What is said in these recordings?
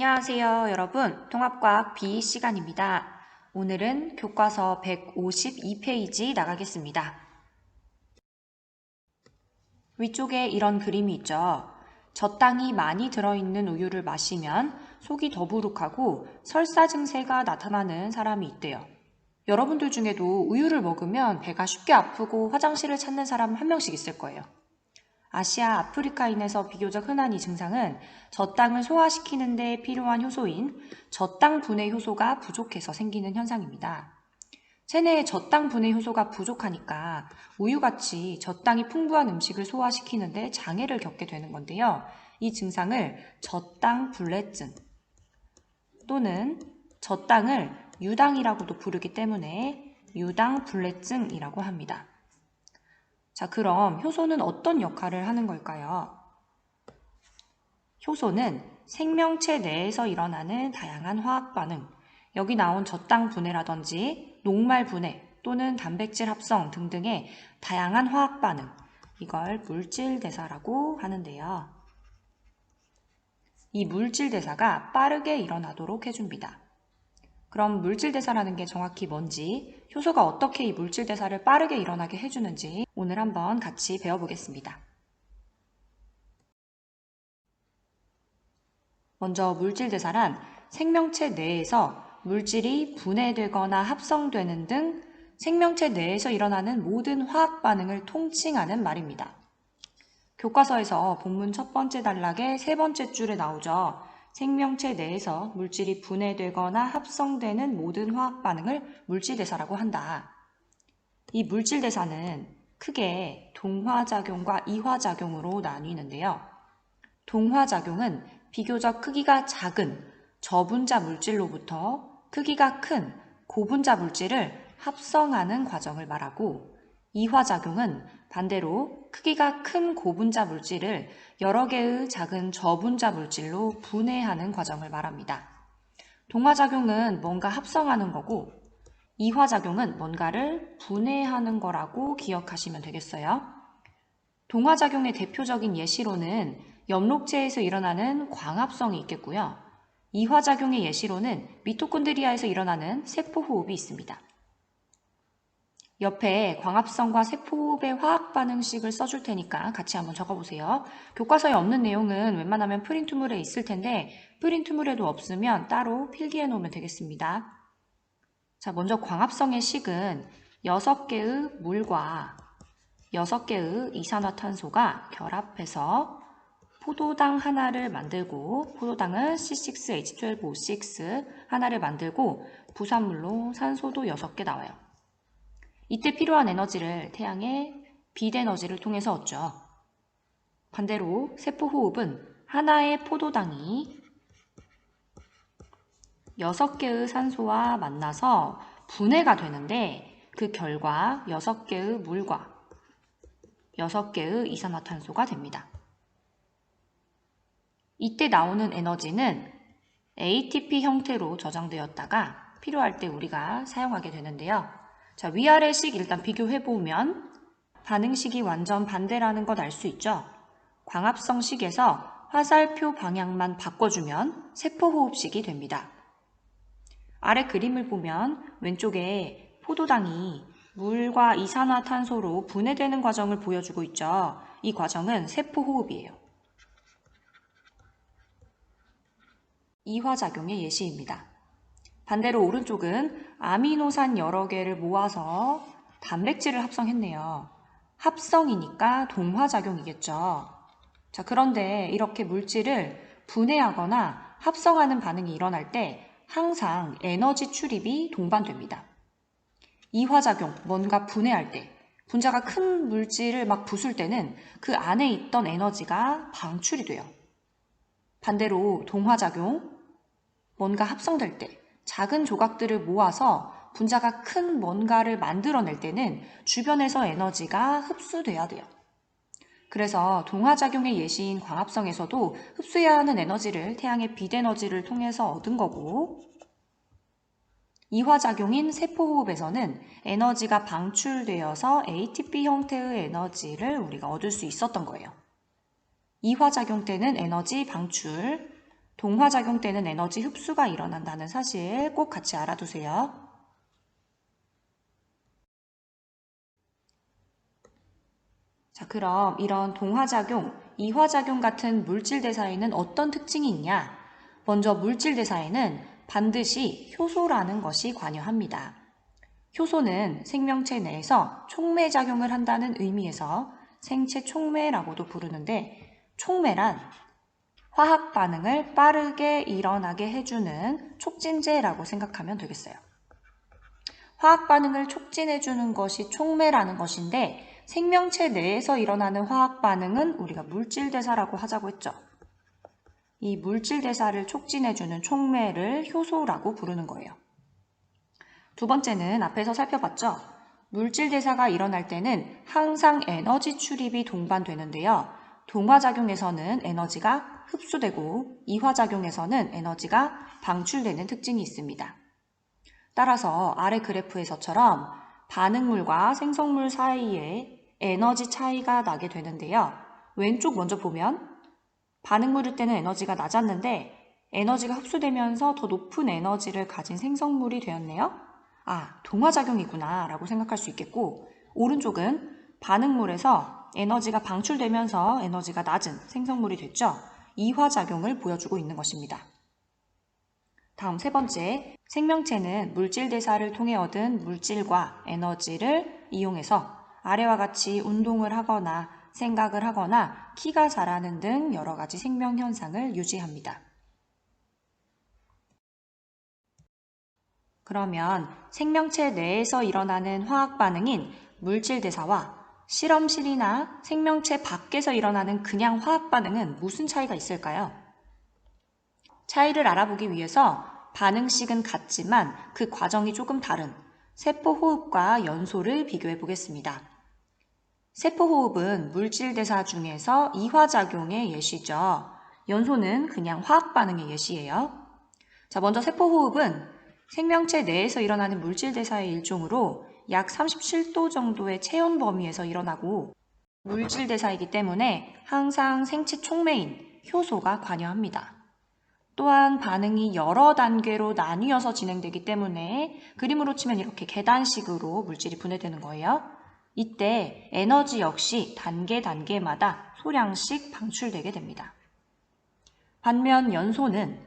안녕하세요, 여러분. 통합과학 B 시간입니다. 오늘은 교과서 152페이지 나가겠습니다. 위쪽에 이런 그림이 있죠. 젖당이 많이 들어있는 우유를 마시면 속이 더부룩하고 설사 증세가 나타나는 사람이 있대요. 여러분들 중에도 우유를 먹으면 배가 쉽게 아프고 화장실을 찾는 사람 한 명씩 있을 거예요. 아시아, 아프리카인에서 비교적 흔한 이 증상은 젖당을 소화시키는 데 필요한 효소인 젖당 분해 효소가 부족해서 생기는 현상입니다. 체내에 젖당 분해 효소가 부족하니까 우유같이 젖당이 풍부한 음식을 소화시키는데 장애를 겪게 되는 건데요. 이 증상을 젖당 불내증 또는 젖당을 유당이라고도 부르기 때문에 유당 불내증이라고 합니다. 자, 그럼 효소는 어떤 역할을 하는 걸까요? 효소는 생명체 내에서 일어나는 다양한 화학 반응, 여기 나온 젖당 분해라든지 녹말 분해 또는 단백질 합성 등등의 다양한 화학 반응, 이걸 물질 대사라고 하는데요. 이 물질 대사가 빠르게 일어나도록 해줍니다. 그럼 물질 대사라는 게 정확히 뭔지, 효소가 어떻게 이 물질 대사를 빠르게 일어나게 해주는지 오늘 한번 같이 배워보겠습니다. 먼저 물질 대사란 생명체 내에서 물질이 분해되거나 합성되는 등 생명체 내에서 일어나는 모든 화학 반응을 통칭하는 말입니다. 교과서에서 본문 첫 번째 단락의 세 번째 줄에 나오죠. 생명체 내에서 물질이 분해되거나 합성되는 모든 화학 반응을 물질대사라고 한다. 이 물질대사는 크게 동화작용과 이화작용으로 나뉘는데요. 동화작용은 비교적 크기가 작은 저분자 물질로부터 크기가 큰 고분자 물질을 합성하는 과정을 말하고 이화작용은 반대로 크기가 큰 고분자 물질을 여러 개의 작은 저분자 물질로 분해하는 과정을 말합니다. 동화작용은 뭔가 합성하는 거고 이화작용은 뭔가를 분해하는 거라고 기억하시면 되겠어요. 동화작용의 대표적인 예시로는 엽록체에서 일어나는 광합성이 있겠고요. 이화작용의 예시로는 미토콘드리아에서 일어나는 세포호흡이 있습니다. 옆에 광합성과 세포호흡의 화학 반응식을 써줄 테니까 같이 한번 적어보세요. 교과서에 없는 내용은 웬만하면 프린트물에 있을 텐데 프린트물에도 없으면 따로 필기해 놓으면 되겠습니다. 자, 먼저 광합성의 식은 6개의 물과 6개의 이산화탄소가 결합해서 포도당 하나를 만들고 포도당은 C6H12O6 하나를 만들고 부산물로 산소도 6개 나와요. 이때 필요한 에너지를 태양의 빛 에너지를 통해서 얻죠. 반대로 세포 호흡은 하나의 포도당이 6개의 산소와 만나서 분해가 되는데 그 결과 6개의 물과 6개의 이산화탄소가 됩니다. 이때 나오는 에너지는 ATP 형태로 저장되었다가 필요할 때 우리가 사용하게 되는데요. 자, 위아래식 일단 비교해보면 반응식이 완전 반대라는 것 알 수 있죠? 광합성식에서 화살표 방향만 바꿔주면 세포호흡식이 됩니다. 아래 그림을 보면 왼쪽에 포도당이 물과 이산화탄소로 분해되는 과정을 보여주고 있죠. 이 과정은 세포호흡이에요. 이화작용의 예시입니다. 반대로 오른쪽은 아미노산 여러 개를 모아서 단백질을 합성했네요. 합성이니까 동화작용이겠죠. 자, 그런데 이렇게 물질을 분해하거나 합성하는 반응이 일어날 때 항상 에너지 출입이 동반됩니다. 이화작용, 뭔가 분해할 때, 분자가 큰 물질을 막 부술 때는 그 안에 있던 에너지가 방출이 돼요. 반대로 동화작용, 뭔가 합성될 때 작은 조각들을 모아서 분자가 큰 뭔가를 만들어낼 때는 주변에서 에너지가 흡수돼야 돼요. 그래서 동화작용의 예시인 광합성에서도 흡수해야 하는 에너지를 태양의 빛에너지를 통해서 얻은 거고 이화작용인 세포호흡에서는 에너지가 방출되어서 ATP 형태의 에너지를 우리가 얻을 수 있었던 거예요. 이화작용 때는 에너지 방출, 동화작용 때는 에너지 흡수가 일어난다는 사실 꼭 같이 알아두세요. 자, 그럼 이런 동화작용, 이화작용 같은 물질 대사에는 어떤 특징이 있냐? 먼저 물질 대사에는 반드시 효소라는 것이 관여합니다. 효소는 생명체 내에서 촉매작용을 한다는 의미에서 생체 촉매라고도 부르는데 촉매란 화학 반응을 빠르게 일어나게 해주는 촉진제라고 생각하면 되겠어요. 화학 반응을 촉진해주는 것이 촉매라는 것인데 생명체 내에서 일어나는 화학 반응은 우리가 물질 대사라고 하자고 했죠. 이 물질 대사를 촉진해주는 촉매를 효소라고 부르는 거예요. 두 번째는 앞에서 살펴봤죠. 물질 대사가 일어날 때는 항상 에너지 출입이 동반되는데요. 동화작용에서는 에너지가 흡수되고 이화작용에서는 에너지가 방출되는 특징이 있습니다. 따라서 아래 그래프에서처럼 반응물과 생성물 사이에 에너지 차이가 나게 되는데요. 왼쪽 먼저 보면 반응물일 때는 에너지가 낮았는데 에너지가 흡수되면서 더 높은 에너지를 가진 생성물이 되었네요. 아, 동화작용이구나 라고 생각할 수 있겠고 오른쪽은 반응물에서 에너지가 방출되면서 에너지가 낮은 생성물이 됐죠. 이화작용을 보여주고 있는 것입니다. 다음 세 번째, 생명체는 물질 대사를 통해 얻은 물질과 에너지를 이용해서 아래와 같이 운동을 하거나 생각을 하거나 키가 자라는 등 여러 가지 생명 현상을 유지합니다. 그러면 생명체 내에서 일어나는 화학 반응인 물질 대사와 실험실이나 생명체 밖에서 일어나는 그냥 화학 반응은 무슨 차이가 있을까요? 차이를 알아보기 위해서 반응식은 같지만 그 과정이 조금 다른 세포 호흡과 연소를 비교해 보겠습니다. 세포 호흡은 물질 대사 중에서 이화작용의 예시죠. 연소는 그냥 화학 반응의 예시예요. 자, 먼저 세포 호흡은 생명체 내에서 일어나는 물질 대사의 일종으로 약 37도 정도의 체온 범위에서 일어나고 물질 대사이기 때문에 항상 생체 촉매인 효소가 관여합니다. 또한 반응이 여러 단계로 나뉘어서 진행되기 때문에 그림으로 치면 이렇게 계단식으로 물질이 분해되는 거예요. 이때 에너지 역시 단계 단계마다 소량씩 방출되게 됩니다. 반면 연소는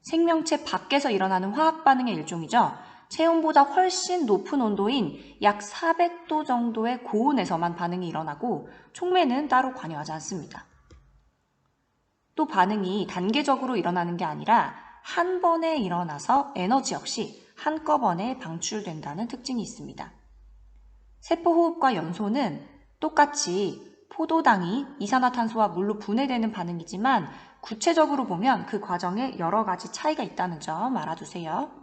생명체 밖에서 일어나는 화학 반응의 일종이죠. 체온보다 훨씬 높은 온도인 약 400도 정도의 고온에서만 반응이 일어나고 촉매는 따로 관여하지 않습니다. 또 반응이 단계적으로 일어나는 게 아니라 한 번에 일어나서 에너지 역시 한꺼번에 방출된다는 특징이 있습니다. 세포호흡과 연소는 똑같이 포도당이 이산화탄소와 물로 분해되는 반응이지만 구체적으로 보면 그 과정에 여러 가지 차이가 있다는 점 알아두세요.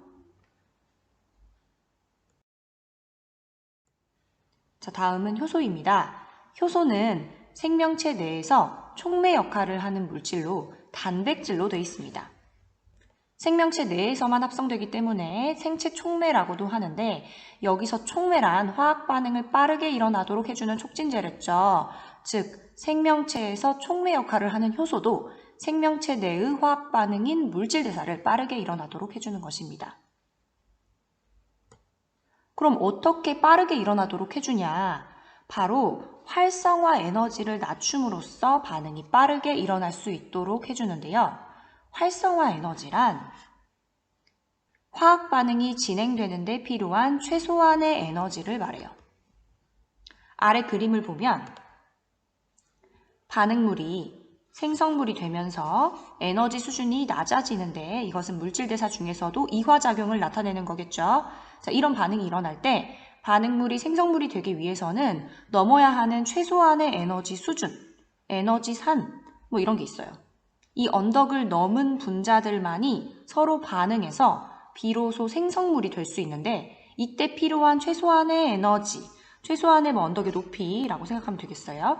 자, 다음은 효소입니다. 효소는 생명체 내에서 촉매 역할을 하는 물질로 단백질로 되어 있습니다. 생명체 내에서만 합성되기 때문에 생체 촉매라고도 하는데 여기서 촉매란 화학 반응을 빠르게 일어나도록 해주는 촉진제랬죠. 즉 생명체에서 촉매 역할을 하는 효소도 생명체 내의 화학 반응인 물질 대사를 빠르게 일어나도록 해주는 것입니다. 그럼 어떻게 빠르게 일어나도록 해주냐? 바로 활성화 에너지를 낮춤으로써 반응이 빠르게 일어날 수 있도록 해주는데요. 활성화 에너지란 화학 반응이 진행되는데 필요한 최소한의 에너지를 말해요. 아래 그림을 보면 반응물이 생성물이 되면서 에너지 수준이 낮아지는데 이것은 물질 대사 중에서도 이화작용을 나타내는 거겠죠. 자, 이런 반응이 일어날 때 반응물이 생성물이 되기 위해서는 넘어야 하는 최소한의 에너지 수준, 에너지 산, 뭐 이런 게 있어요. 이 언덕을 넘은 분자들만이 서로 반응해서 비로소 생성물이 될 수 있는데 이때 필요한 최소한의 에너지, 최소한의 뭐 언덕의 높이라고 생각하면 되겠어요.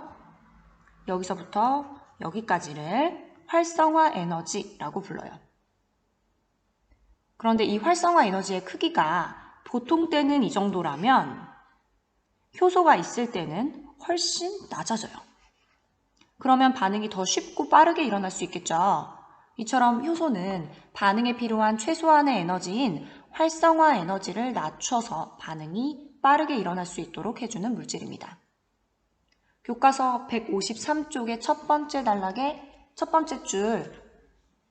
여기서부터 여기까지를 활성화 에너지라고 불러요. 그런데 이 활성화 에너지의 크기가 보통 때는 이 정도라면 효소가 있을 때는 훨씬 낮아져요. 그러면 반응이 더 쉽고 빠르게 일어날 수 있겠죠. 이처럼 효소는 반응에 필요한 최소한의 에너지인 활성화 에너지를 낮춰서 반응이 빠르게 일어날 수 있도록 해주는 물질입니다. 교과서 153쪽의 첫 번째 단락의 첫 번째 줄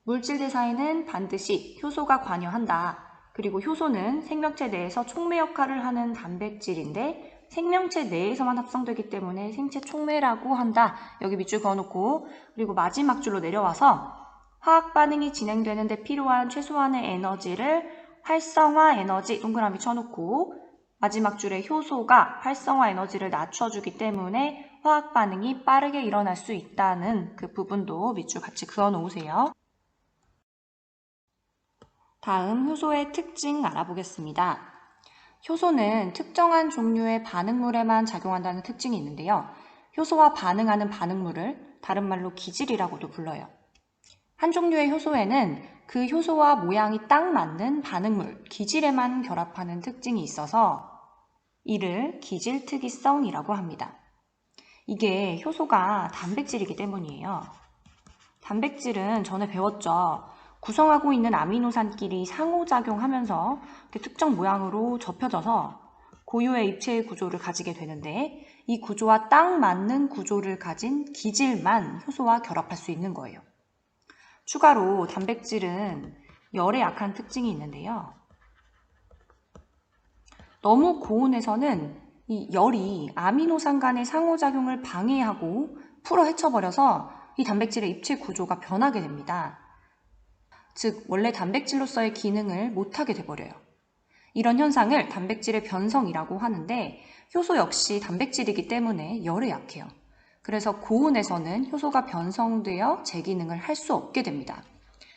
물질 대사에는 반드시 효소가 관여한다. 그리고 효소는 생명체 내에서 촉매 역할을 하는 단백질인데 생명체 내에서만 합성되기 때문에 생체 촉매라고 한다. 여기 밑줄 그어놓고 그리고 마지막 줄로 내려와서 화학 반응이 진행되는데 필요한 최소한의 에너지를 활성화 에너지 동그라미 쳐놓고 마지막 줄에 효소가 활성화 에너지를 낮춰주기 때문에 화학 반응이 빠르게 일어날 수 있다는 그 부분도 밑줄 같이 그어 놓으세요. 다음 효소의 특징 알아보겠습니다. 효소는 특정한 종류의 반응물에만 작용한다는 특징이 있는데요. 효소와 반응하는 반응물을 다른 말로 기질이라고도 불러요. 한 종류의 효소에는 그 효소와 모양이 딱 맞는 반응물, 기질에만 결합하는 특징이 있어서 이를 기질 특이성이라고 합니다. 이게 효소가 단백질이기 때문이에요. 단백질은 전에 배웠죠. 구성하고 있는 아미노산끼리 상호작용하면서 특정 모양으로 접혀져서 고유의 입체의 구조를 가지게 되는데 이 구조와 딱 맞는 구조를 가진 기질만 효소와 결합할 수 있는 거예요. 추가로 단백질은 열에 약한 특징이 있는데요. 너무 고온에서는 이 열이 아미노산 간의 상호작용을 방해하고 풀어 헤쳐버려서 이 단백질의 입체 구조가 변하게 됩니다. 즉, 원래 단백질로서의 기능을 못하게 돼버려요. 이런 현상을 단백질의 변성이라고 하는데 효소 역시 단백질이기 때문에 열에 약해요. 그래서 고온에서는 효소가 변성되어 제 기능을 할 수 없게 됩니다.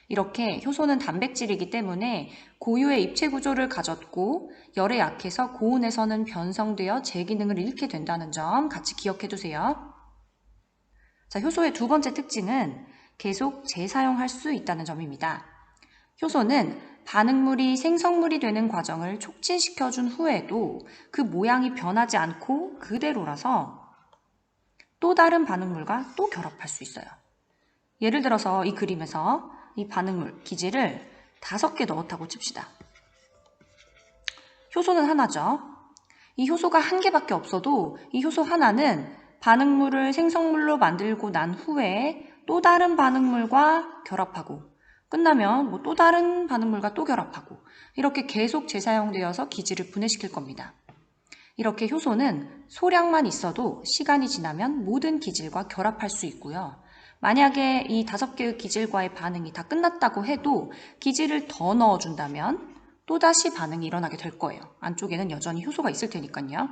이렇게 효소는 단백질이기 때문에 고유의 입체 구조를 가졌고 열에 약해서 고온에서는 변성되어 제 기능을 잃게 된다는 점 같이 기억해 두세요. 자, 효소의 두 번째 특징은 계속 재사용할 수 있다는 점입니다. 효소는 반응물이 생성물이 되는 과정을 촉진시켜 준 후에도 그 모양이 변하지 않고 그대로라서 또 다른 반응물과 또 결합할 수 있어요. 예를 들어서 이 그림에서 이 반응물, 기질을 다섯 개 넣었다고 칩시다. 효소는 하나죠. 이 효소가 한 개밖에 없어도 이 효소 하나는 반응물을 생성물로 만들고 난 후에 또 다른 반응물과 결합하고 끝나면 뭐 또 다른 반응물과 또 결합하고 이렇게 계속 재사용되어서 기질을 분해시킬 겁니다. 이렇게 효소는 소량만 있어도 시간이 지나면 모든 기질과 결합할 수 있고요. 만약에 이 다섯 개의 기질과의 반응이 다 끝났다고 해도 기질을 더 넣어준다면 또다시 반응이 일어나게 될 거예요. 안쪽에는 여전히 효소가 있을 테니까요.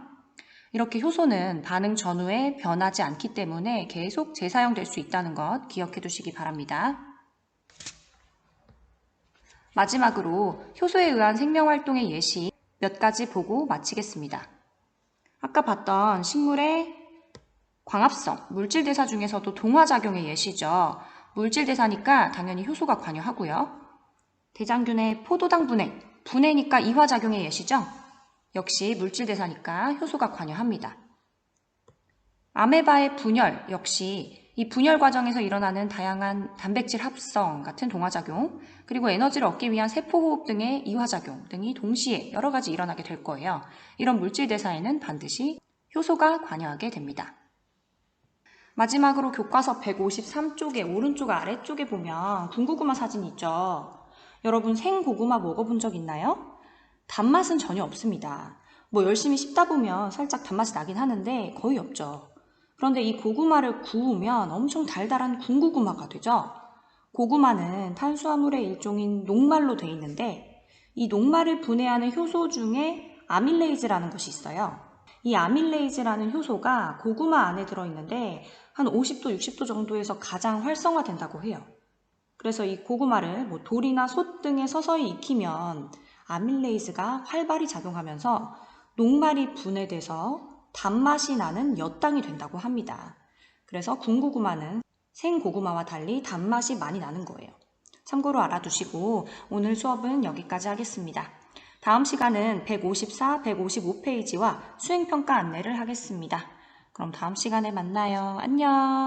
이렇게 효소는 반응 전후에 변하지 않기 때문에 계속 재사용될 수 있다는 것 기억해 두시기 바랍니다. 마지막으로 효소에 의한 생명활동의 예시 몇 가지 보고 마치겠습니다. 아까 봤던 식물의 광합성, 물질대사 중에서도 동화작용의 예시죠. 물질대사니까 당연히 효소가 관여하고요. 대장균의 포도당 분해, 분해니까 이화작용의 예시죠. 역시 물질대사니까 효소가 관여합니다. 아메바의 분열 역시 이 분열 과정에서 일어나는 다양한 단백질 합성 같은 동화작용, 그리고 에너지를 얻기 위한 세포호흡 등의 이화작용 등이 동시에 여러 가지 일어나게 될 거예요. 이런 물질 대사에는 반드시 효소가 관여하게 됩니다. 마지막으로 교과서 153쪽의 오른쪽 아래쪽에 보면 군고구마 사진이 있죠. 여러분 생고구마 먹어본 적 있나요? 단맛은 전혀 없습니다. 뭐 열심히 씹다 보면 살짝 단맛이 나긴 하는데 거의 없죠. 그런데 이 고구마를 구우면 엄청 달달한 군고구마가 되죠. 고구마는 탄수화물의 일종인 녹말로 되어 있는데 이 녹말을 분해하는 효소 중에 아밀레이즈라는 것이 있어요. 이 아밀레이즈라는 효소가 고구마 안에 들어있는데 한 50도, 60도 정도에서 가장 활성화된다고 해요. 그래서 이 고구마를 뭐 돌이나 솥 등에 서서히 익히면 아밀레이즈가 활발히 작용하면서 녹말이 분해돼서 단맛이 나는 엿당이 된다고 합니다. 그래서 군고구마는 생고구마와 달리 단맛이 많이 나는 거예요. 참고로 알아두시고 오늘 수업은 여기까지 하겠습니다. 다음 시간은 154, 155페이지와 수행평가 안내를 하겠습니다. 그럼 다음 시간에 만나요. 안녕!